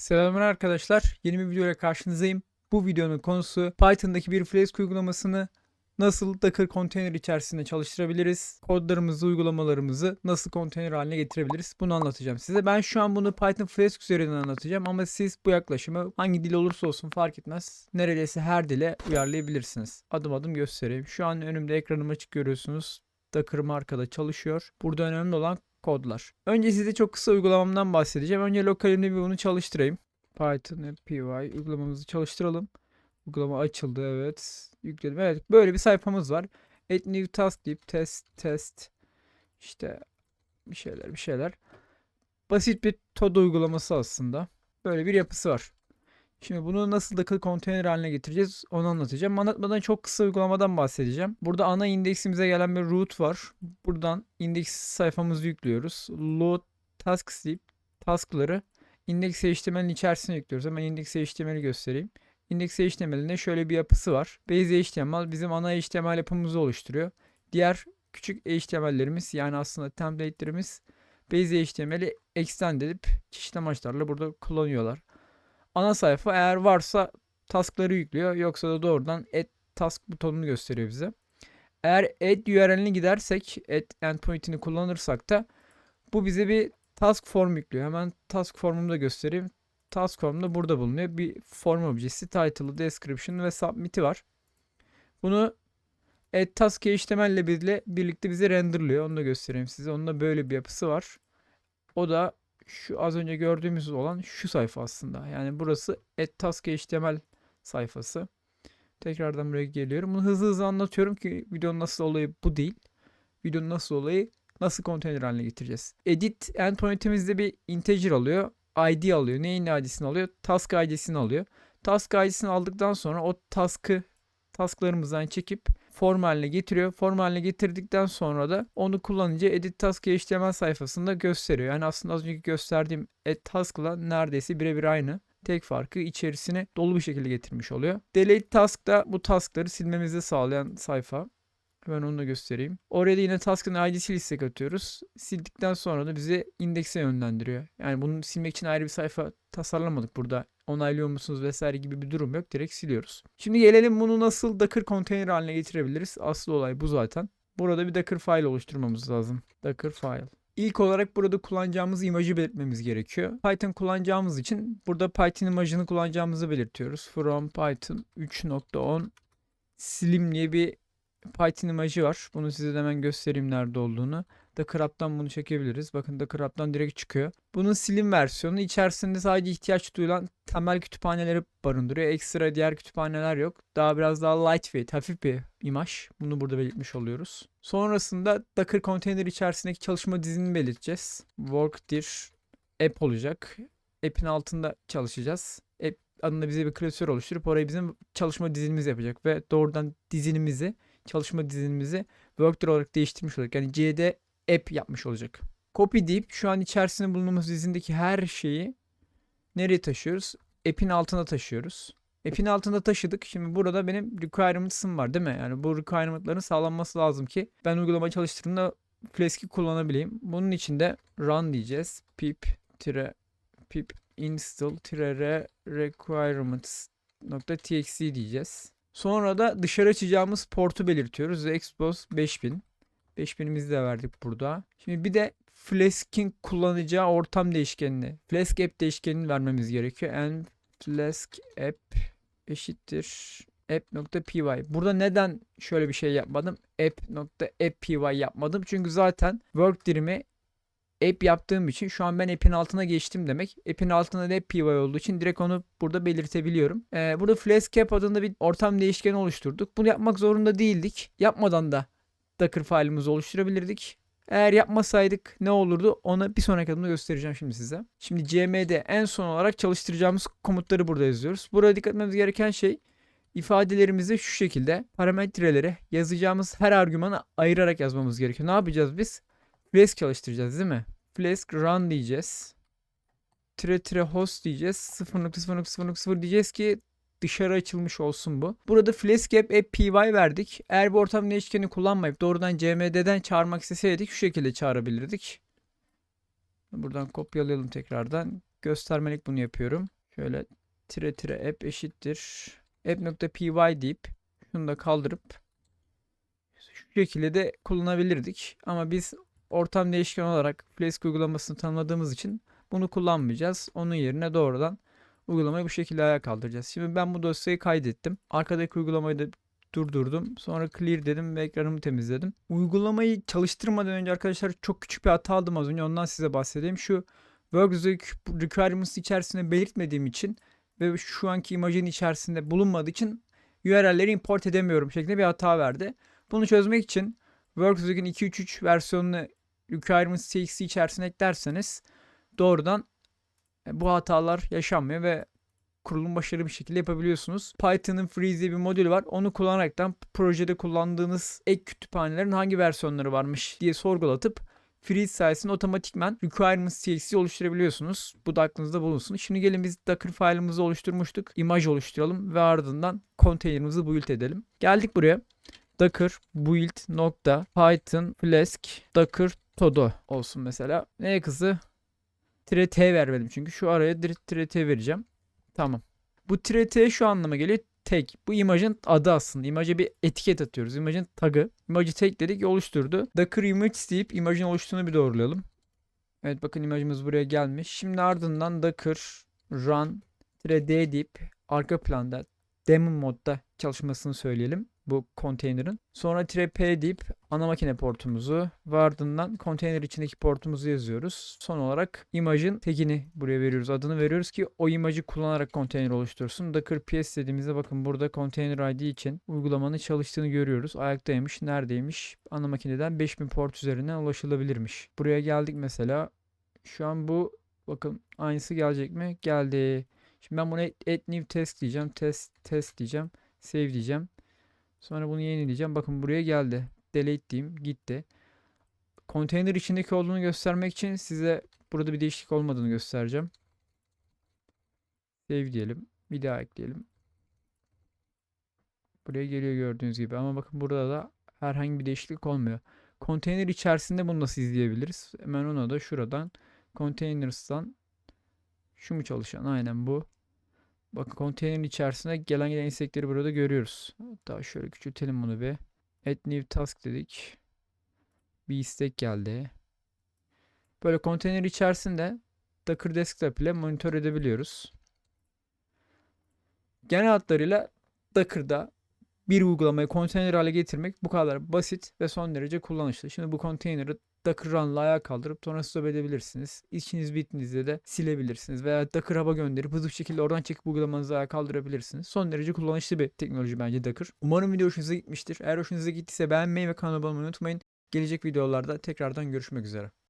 Selamlar arkadaşlar. Yeni bir videoyla karşınızdayım. Bu videonun konusu Python'daki bir Flask uygulamasını nasıl Docker konteyner içerisinde çalıştırabiliriz? Kodlarımızı, uygulamalarımızı nasıl konteyner haline getirebiliriz? Bunu anlatacağım size. Ben şu an bunu Python Flask üzerinden anlatacağım ama siz bu yaklaşımı hangi dil olursa olsun fark etmez. Neredeyse her dile uyarlayabilirsiniz. Adım adım göstereyim. Şu an önümde ekranım açık görüyorsunuz. Docker'ım arkada çalışıyor. Burada önemli olan kodlar. Önce size çok kısa uygulamamdan bahsedeceğim. Önce lokalimde bir bunu çalıştırayım. Python py uygulamamızı çalıştıralım. Uygulama açıldı evet. Yükledim. Evet böyle bir sayfamız var. Add new task deyip test test işte bir şeyler bir şeyler. Basit bir TOD uygulaması aslında. Böyle bir yapısı var. Şimdi bunu nasıl Docker konteyner haline getireceğiz onu anlatacağım. Anlatmadan çok kısa uygulamadan bahsedeceğim. Burada ana indeksimize gelen bir root var. Buradan indeks sayfamızı yüklüyoruz. Load tasks deyip taskları indeks HTML'in içerisine yüklüyoruz. Hemen indeks HTML'i göstereyim. Indeks HTML'inde şöyle bir yapısı var. Base HTML bizim ana HTML yapımızı oluşturuyor. Diğer küçük HTML'lerimiz yani aslında template'lerimiz Base HTML'i extend edip çeşitli amaçlarla burada kullanıyorlar. Ana sayfa eğer varsa taskları yüklüyor. Yoksa da doğrudan add task butonunu gösteriyor bize. Eğer add URL'ini gidersek, add endpoint'ini kullanırsak da bu bize bir task form yüklüyor. Hemen task formumu da göstereyim. Task form da burada bulunuyor. Bir form objesi, title'ı, description ve submit'i var. Bunu add task HTML ile birlikte bize renderlıyor. Onu da göstereyim size. Onun da böyle bir yapısı var. O da şu az önce gördüğümüz olan şu sayfa aslında. Yani burası add task HTML sayfası. Tekrardan buraya geliyorum. Bunu hızlı hızlı anlatıyorum ki videonun nasıl olayı bu değil. Videonun nasıl olayı nasıl konteyner haline getireceğiz. Edit endpoint'imizde bir integer alıyor. ID alıyor. Neyin ID'sini alıyor? Task ID'sini alıyor. Task ID'sini aldıktan sonra o task'ı tasklarımızdan çekip form haline getiriyor. Form haline getirdikten sonra da onu kullanınca edit task HTML sayfasında gösteriyor. Yani aslında az önceki gösterdiğim add task'la neredeyse birebir aynı. Tek farkı içerisine dolu bir şekilde getirmiş oluyor. Delete task da bu taskları silmemizi sağlayan sayfa. Hemen onu da göstereyim. Oraya da yine task'ın ID'si listeye atıyoruz. Sildikten sonra da bizi indekse yönlendiriyor. Yani bunu silmek için ayrı bir sayfa tasarlamadık burada. Onaylıyor musunuz vesaire gibi bir durum yok. Direkt siliyoruz. Şimdi gelelim bunu nasıl Docker konteyner haline getirebiliriz. Asıl olay bu zaten. Burada bir Docker file oluşturmamız lazım. Docker file. İlk olarak burada kullanacağımız imajı belirtmemiz gerekiyor. Python kullanacağımız için burada Python imajını kullanacağımızı belirtiyoruz. From Python 3.10 slim diye bir Python imajı var. Bunu size hemen göstereyim nerede olduğunu. Dockerup'tan bunu çekebiliriz. Bakın Dockerup'tan direkt çıkıyor. Bunun slim versiyonu içerisinde sadece ihtiyaç duyulan temel kütüphaneleri barındırıyor. Ekstra diğer kütüphaneler yok. Daha biraz daha lightweight, hafif bir imaj. Bunu burada belirtmiş oluyoruz. Sonrasında Docker konteyner içerisindeki çalışma dizini belirteceğiz. Workdir app olacak. App'in altında çalışacağız. App adında bize bir klasör oluşturup oraya bizim çalışma dizinimiz yapacak ve doğrudan dizinimizi çalışma dizinimizi Workdir olarak değiştirmiş olacak. Yani C'de app yapmış olacak. Copy deyip şu an içerisinde bulunduğumuz dizindeki her şeyi nereye taşıyoruz? App'in altına taşıyoruz. App'in altında taşıdık. Şimdi burada benim requirements'ım var değil mi? Yani bu requirement'ların sağlanması lazım ki ben uygulama çalıştırdığımda Flask'i kullanabileyim. Bunun için de run diyeceğiz. pip tire pip install tire re requirements nokta txt diyeceğiz. Sonra da dışarı açacağımız portu belirtiyoruz. Expose 5000. 5000'imizi de verdik burada. Şimdi bir de Flask'in kullanacağı ortam değişkenini, Flask app değişkenini vermemiz gerekiyor. And Flask app eşittir app.py. Burada neden şöyle bir şey yapmadım? app.appy yapmadım. Çünkü zaten workdirimi app yaptığım için şu an ben app'in altına geçtim demek. App'in altında da app py olduğu için direkt onu burada belirtebiliyorum. Ee, burada Flask app adında bir ortam değişkeni oluşturduk. Bunu yapmak zorunda değildik. Yapmadan da Docker file'ımızı oluşturabilirdik. Eğer yapmasaydık ne olurdu ona bir sonraki adımda göstereceğim şimdi size. Şimdi cm'de en son olarak çalıştıracağımız komutları burada yazıyoruz. Burada dikkat etmemiz gereken şey ifadelerimizi şu şekilde parametreleri yazacağımız her argümanı ayırarak yazmamız gerekiyor. Ne yapacağız biz? Flask çalıştıracağız değil mi? Flask run diyeceğiz. Tire tire host diyeceğiz. 0.0.0.0 diyeceğiz ki dışarı açılmış olsun bu. Burada Flask app verdik. Eğer bu ortam değişkeni kullanmayıp doğrudan cmd'den çağırmak isteseydik şu şekilde çağırabilirdik. Buradan kopyalayalım tekrardan. göstermelik bunu yapıyorum. Şöyle tire tire app eşittir. app.py deyip şunu da kaldırıp şu şekilde de kullanabilirdik. Ama biz ortam değişken olarak Flask uygulamasını tanımladığımız için bunu kullanmayacağız. Onun yerine doğrudan uygulamayı bu şekilde ayağa kaldıracağız. Şimdi ben bu dosyayı kaydettim. Arkadaki uygulamayı da durdurdum. Sonra clear dedim ve ekranımı temizledim. Uygulamayı çalıştırmadan önce arkadaşlar çok küçük bir hata aldım az önce. Ondan size bahsedeyim. Şu Workzone requirements içerisinde belirtmediğim için ve şu anki imajın içerisinde bulunmadığı için URL'leri import edemiyorum şeklinde bir hata verdi. Bunu çözmek için Workzone 2.3.3 versiyonunu requirements txt içerisine eklerseniz doğrudan bu hatalar yaşanmıyor ve kurulum başarılı bir şekilde yapabiliyorsunuz. Python'ın Freeze diye bir modülü var. Onu kullanaraktan projede kullandığınız ek kütüphanelerin hangi versiyonları varmış diye sorgulatıp Freeze sayesinde otomatikman requirements txt oluşturabiliyorsunuz. Bu da aklınızda bulunsun. Şimdi gelin biz Docker file'ımızı oluşturmuştuk. İmaj oluşturalım ve ardından konteynerimizi build edelim. Geldik buraya. Docker build nokta python flask docker todo olsun mesela. Neye kızı? Tire t vermedim çünkü şu araya direkt tire t vereceğim. Tamam. Bu tire t şu anlama geliyor. Tag. Bu imajın adı aslında. İmaja bir etiket atıyoruz. İmajın tagı. İmajı tag dedik oluşturdu. Docker image deyip imajın oluştuğunu bir doğrulayalım. Evet bakın imajımız buraya gelmiş. Şimdi ardından docker run d deyip arka planda daemon modda çalışmasını söyleyelim bu konteynerin. Sonra "-p" deyip ana makine portumuzu ve ardından konteyner içindeki portumuzu yazıyoruz. Son olarak imajın tagini buraya veriyoruz. Adını veriyoruz ki o imajı kullanarak konteyner oluştursun. Docker PS dediğimizde bakın burada konteyner ID için uygulamanın çalıştığını görüyoruz. Ayaktaymış, neredeymiş? Ana makineden 5000 port üzerinden ulaşılabilirmiş. Buraya geldik mesela. Şu an bu bakın aynısı gelecek mi? Geldi. Şimdi ben buna add new test diyeceğim. Test test diyeceğim. Save diyeceğim. Sonra bunu yenileyeceğim. Bakın buraya geldi. Delete diyeyim. Gitti. Konteyner içindeki olduğunu göstermek için size burada bir değişiklik olmadığını göstereceğim. Save diyelim. Bir daha ekleyelim. Buraya geliyor gördüğünüz gibi. Ama bakın burada da herhangi bir değişiklik olmuyor. Konteyner içerisinde bunu nasıl izleyebiliriz? Hemen ona da şuradan Containers'tan şu mu çalışan? Aynen bu. Bakın konteynerin içerisine gelen gelen istekleri burada görüyoruz. Hatta şöyle küçültelim bunu bir. Add new task dedik. Bir istek geldi. Böyle konteyner içerisinde Docker Desktop ile monitör edebiliyoruz. Genel hatlarıyla Docker'da bir uygulamayı konteyner hale getirmek bu kadar basit ve son derece kullanışlı. Şimdi bu konteyneri Docker Run'la ayağa kaldırıp sonra stop edebilirsiniz. İşiniz bittiğinizde de silebilirsiniz. Veya Docker Hub'a gönderip hızlı bir şekilde oradan çekip uygulamanızı ayağa kaldırabilirsiniz. Son derece kullanışlı bir teknoloji bence Docker. Umarım video hoşunuza gitmiştir. Eğer hoşunuza gittiyse beğenmeyi ve kanalıma abone olmayı unutmayın. Gelecek videolarda tekrardan görüşmek üzere.